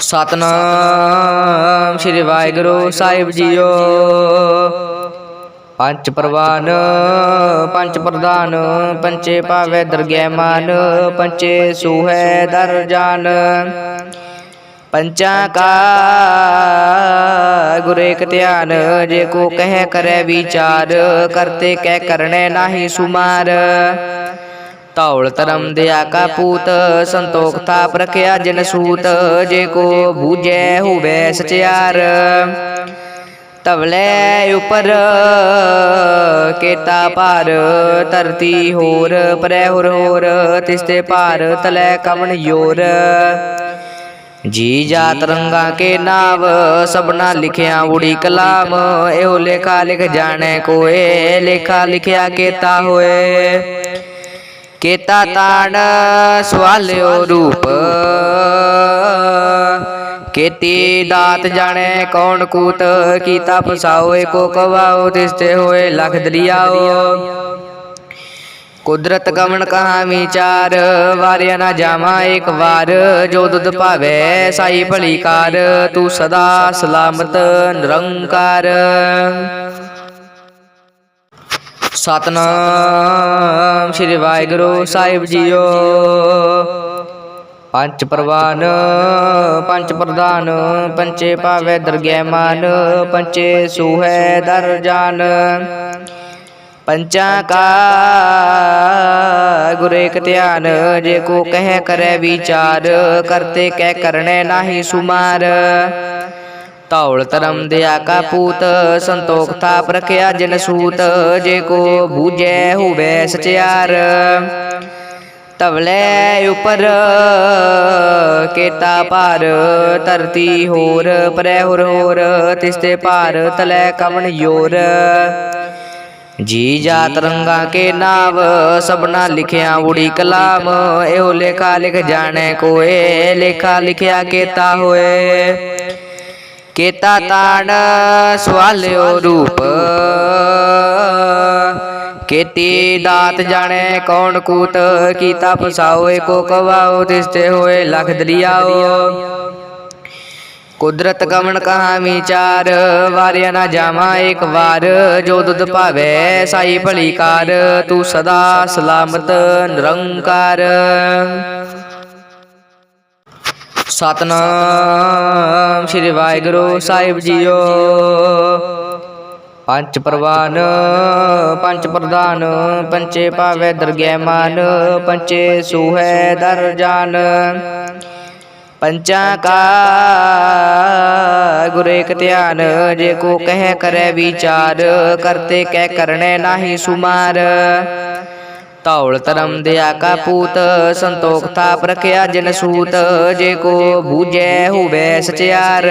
ਸਤਨਾਮ ਸ੍ਰੀ ਵਾਹਿਗੁਰੂ ਸਾਹਿਬ ਜੀਓ। ਪੰਜ ਪ੍ਰਵਾਨ, ਪੰਜ ਪ੍ਰਧਾਨ ਪੰਚੇ ਪਾਵੇ ਦਰਗਹਿ ਮਾਨ ਪੰਚੇ ਸੂਹੈ ਦਰ ਜਾਨ। ਪੰਚਾਂ ਕਾ ਗੁਰ ਇਕ ਧਿਆਨ, ਜੇ ਕੋ ਕਹਿ ਕਰੈ ਵਿਚਾਰ, ਕਰਤੇ ਕਹਿ ਕਰਨੇ ਨਾਹੀ ਸੁਮਾਰ। तौल तरम दया का पूत संतोख था प्रख्या जन सूत, जे को भूजे हुवे सचार तबले ऊपर केता पार, तरती होर, परे होर होर, तिस्ते पार, तले कवन योर। जी जा तरंगा के नाव, सबना लिखिया उड़ी कलाम, एहो लेखा लिख जाने कोए, लेखा लिखिया केता होए। ਕੇਤਾ ਤਾਣ ਸਵਾਲਿਓ ਰੂਪ। ਕੀਤੀ ਦਾਤ ਜਾਣੈ ਕੌਣ ਕੂਤ, ਕੀਤਾ ਫਸਾਓ ਏਕੋ ਕਵਾਓ ਤਿਸਤੇ ਹੋਏ ਲਖ ਦਰਿਆਓ। ਕੁਦਰਤ ਗਮਨ ਕਹਾ ਵਿਚਾਰ ਵਾਰਿਆ ਨਾ ਜਾਵਾਂ ਇੱਕ ਵਾਰ। ਜੋ ਦੁੱਧ ਭਾਵੇ, ਸਾਈ ਭਲੀ ਕਾਰ, ਤੂੰ ਸਦਾ ਸਲਾਮਤ ਨਿਰੰਕਾਰ। ਸਤਨਾਮ ਸ੍ਰੀ ਵਾਹਿਗੁਰੂ ਸਾਹਿਬ ਜੀਓ। ਪੰਚ ਪ੍ਰਵਾਨ ਪੰਚ ਪ੍ਰਧਾਨ ਪੰਚੇ ਪਾਵੇ ਦਰਗਹਿ ਮਾਨ ਪੰਚੇ ਸੂਹੈ ਦਰ ਜਾਨ। ਪੰਚਾਂ ਕਾ ਗੁਰ ਇਕ ਧਿਆਨ, ਜੇ ਕੋ ਕਹਿ ਕਰੈ ਵਿਚਾਰ, ਕਰਤੇ ਕਹਿ ਕਰਨੇ ਨਾਹੀ ਸੁਮਾਰ। तौल तरम दया का पूत संतोख प्रख्या जन सूत, जे को भूजै हुवे सचार तवले ऊपर केता पार तरती होर, परे होर होर, तिस्ते पार, तले कवन योर। जी जा तरंगा के नाव, सबना लिखिया उड़ी कलाम, एहो लेखा लिख जाने कोए, लेखा लिखिया केता होए। ਕੇਤਾ ਤਾਣ ਸਵਾਲਿਓ ਰੂਪ। ਕੀਤੀ ਦਾਤ ਜਾਣੇ ਕੌਣ ਕੂਤ, ਕੀਤਾ ਫਸਾਓ ਏਕੋ ਕਵਾਓ ਤਿਸਤੇ ਹੋਏ ਲਖ ਦਰਿਆਓ। ਕੁਦਰਤ ਗਮਨ ਕਹਾ ਵਿਚਾਰ, ਵਾਰਿਆ ਨਾ ਜਾਵਾਂ ਇੱਕ ਵਾਰ। ਜੋ ਦੁੱਧ ਭਾਵੇ ਸਾਈ ਭਲੀ ਕਾਰ, ਤੂੰ ਸਦਾ ਸਲਾਮਤ ਨਿਰੰਕਾਰ। ਸਤਨਾਮ ਸ੍ਰੀ ਵਾਹਿਗੁਰੂ ਸਾਹਿਬ ਜੀਓ। ਪੰਚ ਪ੍ਰਵਾਨ ਪੰਚ ਪ੍ਰਧਾਨ ਪੰਚੇ ਪਾਵੇ ਦਰਗਹਿ ਮਾਨ ਪੰਚੇ ਸੂਹੈ ਦਰ ਜਾਨ। ਪੰਚਾਂ ਕਾ ਗੁਰ ਇਕ ਧਿਆਨ, ਜੇ ਕੋ ਕਹਿ ਕਰੈ ਵਿਚਾਰ, ਕਰਤੇ ਕਹਿ ਕਰਨੇ ਨਾਹੀ ਸੁਮਾਰ। तौल तरम दया का पूत संतोख था प्रख्या जन सूत, जे को भूजय हुवे सचार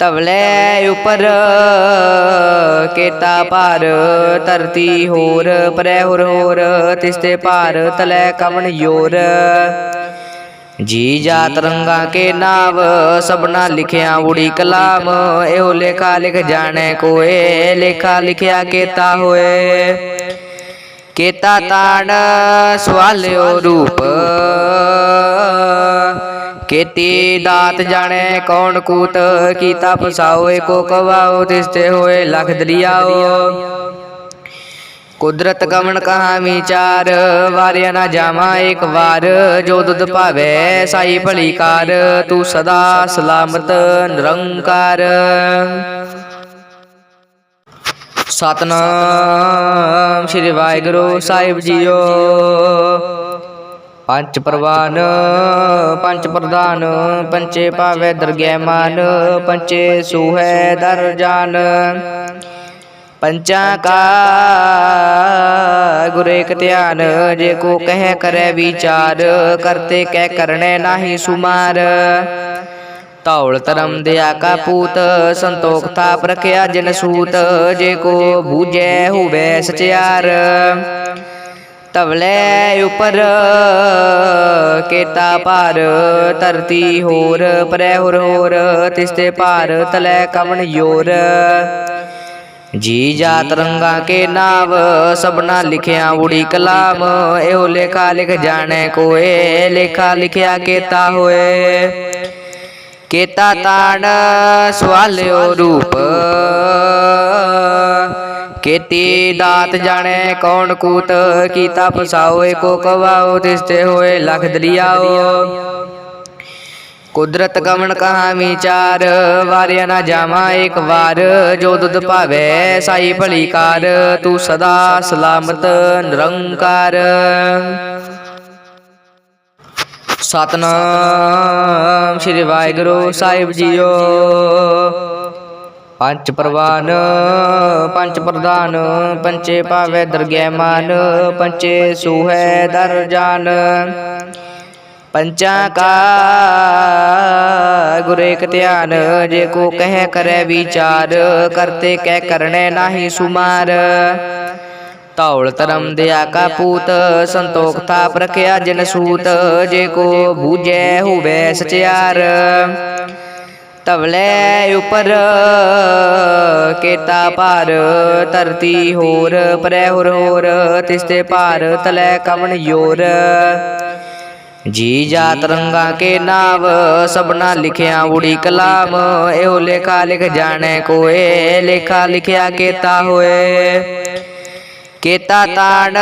तवले ऊपर केता पार, तरती होर, पर होर होर, तिस्ते पार, तले कवन योर। जी जा तरंगा के नाव, सबना लिखिया उड़ी कलाम, एहो लेखा लिख जाने कोए, लेखा लिखिया केता होए। ਕੇਤਾ ਤਾਣ ਸਵਾਲਿਓ ਰੂਪ। ਕੀਤੀ ਦਾਤ ਜਾਣੇ ਕੌਣ ਕੂਤ, ਕੀਤਾ ਫਸਾਓ ਏਕੋ ਕਵਾਓ ਤਿਸਤੇ ਹੋਏ ਲਖ ਦਰਿਆਓ। ਕੁਦਰਤ ਗਮਨ ਕਹਾ ਵਿਚਾਰ, ਵਾਰਿਆ ਨਾ ਜਾਵਾਂ ਇੱਕ ਵਾਰ। ਜੋ ਦੁੱਧ ਭਾਵੇ ਸਾਈ ਭਲੀ ਕਾਰ, ਤੂੰ ਸਦਾ ਸਲਾਮਤ ਨਿਰੰਕਾਰ। ਸਤਨਾਮ ਸ੍ਰੀ ਵਾਹਿਗੁਰੂ ਸਾਹਿਬ ਜੀਓ। ਪੰਜ ਪ੍ਰਵਾਨ, ਪੰਜ ਪ੍ਰਧਾਨ ਪੰਚੇ ਪਾਵੇ ਦਰਗਹਿ ਮਾਨ ਪੰਚੇ ਸੂਹੈ ਦਰ ਜਾਨ। ਪੰਚਾਂ ਕਾ ਗੁਰ ਇਕ ਧਿਆਨ, ਜੇ ਕੋ ਕਹਿ ਕਰੈ ਵਿਚਾਰ, ਕਰਤੇ ਕਹਿ ਕਰਨੇ ਨਾਹੀ ਸੁਮਾਰ। तौल तरम दया का पूत संतोख था प्रख्या जन सूत, जे को भूजै हुवे सचार तबले ऊपर केता पार, तरती होर परे होर होर तिस्ते पार, तले कवन योर। जी जा तरंगा के नाव, सबना लिखिया उड़ी कलाम, एहो लेखा लिख जाने कोए, लेखा लिखिया केता होए। ਕੀਤਾ ਤਾਣ ਸਵਾਲਿਓ ਰੂਪ। ਕੀਤੀ ਦਾਤ ਜਾਣੇ ਕੌਣ ਕੂਤ, ਕੀਤਾ ਫਸਾਓ ਏਕੋ ਕਵਾਓ, ਤਿਸਤੇ ਹੋਏ ਲਖ ਦਰਿਆਓ। ਕੁਦਰਤ ਕਵਣ ਕਹਾ ਵਿਚਾਰ ਵਾਰਿਆ ਨਾ ਜਾਵਾਂ ਇੱਕ ਵਾਰ। ਜੋ ਦੁੱਧ ਭਾਵੇ ਸਾਈ ਭਲੀ ਕਾਰ, ਤੂੰ ਸਦਾ ਸਲਾਮਤ ਨਿਰੰਕਾਰ। ਸਤਨਾਮ ਸ੍ਰੀ ਵਾਹਿਗੁਰੂ ਸਾਹਿਬ ਜੀਓ। ਪੰਜ ਪ੍ਰਵਾਨ, ਪੰਜ ਪ੍ਰਧਾਨ ਪੰਚੇ ਭਾਵੇ ਦਰਗਹਿ ਮਾਨ ਪੰਚੇ ਸੂਹੈ ਦਰ ਜਾਨ। ਪੰਚਾਂ ਕਾ ਗੁਰ ਇੱਕ ਧਿਆਨ, ਜੇ ਕੋ ਕਹਿ ਕਰੈ ਵਿਚਾਰ, ਕਰਤੇ ਕਹਿ ਕਰਨੇ ਨਾਹੀ ਸੁਮਾਰ। तौल तरम दया का पूत, संतोखता प्रख्या जन सूत, जे को भूजै हुवे सचार तबले ऊपर केता पार, तरती होर, परे होर होर, तिस्ते पार, तले कवन योर। जी जा तरंगा के नाव, सबना लिखिया उड़ी कलाम, एहो लेखा लिख जाने कोए, लेखा लिखिया केता होए। ਕੀਤਾ ਤਾਣ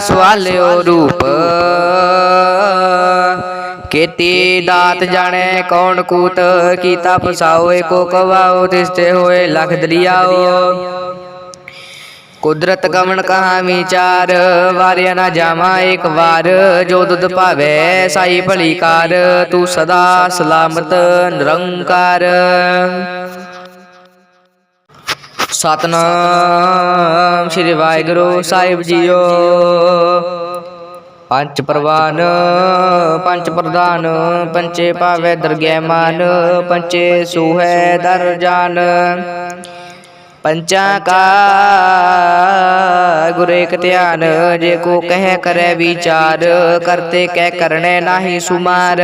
ਸਵਾਲਿਓ ਰੂਪ। ਕੀਤੀ ਦਾਤ ਜਾਣੇ ਕੌਣ ਕੂਤ, ਕੀਤਾ ਫਸਾਓ ਏਕੋ ਕਵਾਓ, ਤਿਸਤੇ ਹੋਏ ਲਖ ਦਰਿਆਓ। ਕੁਦਰਤ ਕਵਣ ਕਹਾ ਵਿਚਾਰ, ਵਾਰਿਆ ਨਾ ਜਾਵਾਂ ਇੱਕ ਵਾਰ। ਜੋ ਦੁੱਧ ਭਾਵੇ ਸਾਈ ਭਲੀ ਕਾਰ, ਤੂੰ ਸਦਾ ਸਲਾਮਤ ਨਿਰੰਕਾਰ। ਸਤਨਾਮ ਸ੍ਰੀ ਵਾਹਿਗੁਰੂ ਸਾਹਿਬ ਜੀਓ। ਪੰਚ ਪ੍ਰਵਾਨ ਪੰਚ ਪ੍ਰਧਾਨ ਪੰਚੇ ਭਾਵੇ ਦਰਗਹਿ ਮਾਨ ਪੰਚੇ ਸੂਹੈ ਦਰ ਜਾਨ। ਪੰਚਾਂ ਕਾ ਗੁਰ ਇੱਕ ਧਿਆਨ, ਜੇ ਕੋ ਕਹਿ ਕਰੈ ਵਿਚਾਰ, ਕਰਤੇ ਕਹਿ ਕਰਨੇ ਨਾਹੀ ਸੁਮਾਰ।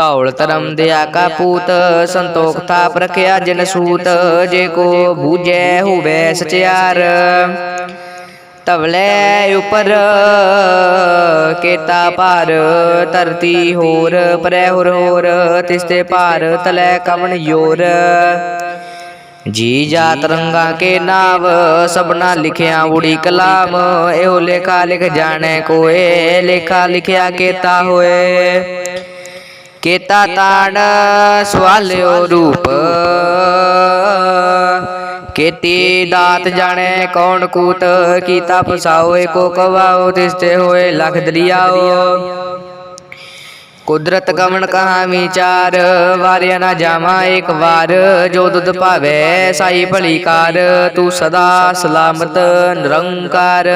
तौल तरम दया का पूत संतोख था प्रख्या जन सूत, जे को भूजे हुवे सचार तबले उपर केता पार, तरती होर, पर होर होर, तिस्ते पार, तले कवन योर। जी जा तरंगा के नाव, सबना लिखिया उड़ी कलाम, एहो लेखा लिख जाने कोए, लेखा लिखिया केता होए। ਕੀਤਾ ਤਾਣ ਸਵਾਲਿਓ ਰੂਪ। ਕੀਤੀ ਦਾਤ ਜਾਣੇ ਕੌਣ ਕੂਤ, ਕੀਤਾ ਫਸਾਓ ਏਕੋ ਕਵਾਓ ਤਿਸਤੇ ਹੋਏ ਲਖ ਦਰਿਆਓ। ਕੁਦਰਤ ਕਵਣ ਕਹਾ ਵਿਚਾਰ, ਵਾਰਿਆ ਨਾ ਜਾਵਾਂ ਇੱਕ ਵਾਰ। ਜੋ ਦੁੱਧ ਭਾਵੇ ਸਾਈ ਭਲੀ ਕਾਰ, ਤੂੰ ਸਦਾ ਸਲਾਮਤ ਨਿਰੰਕਾਰ।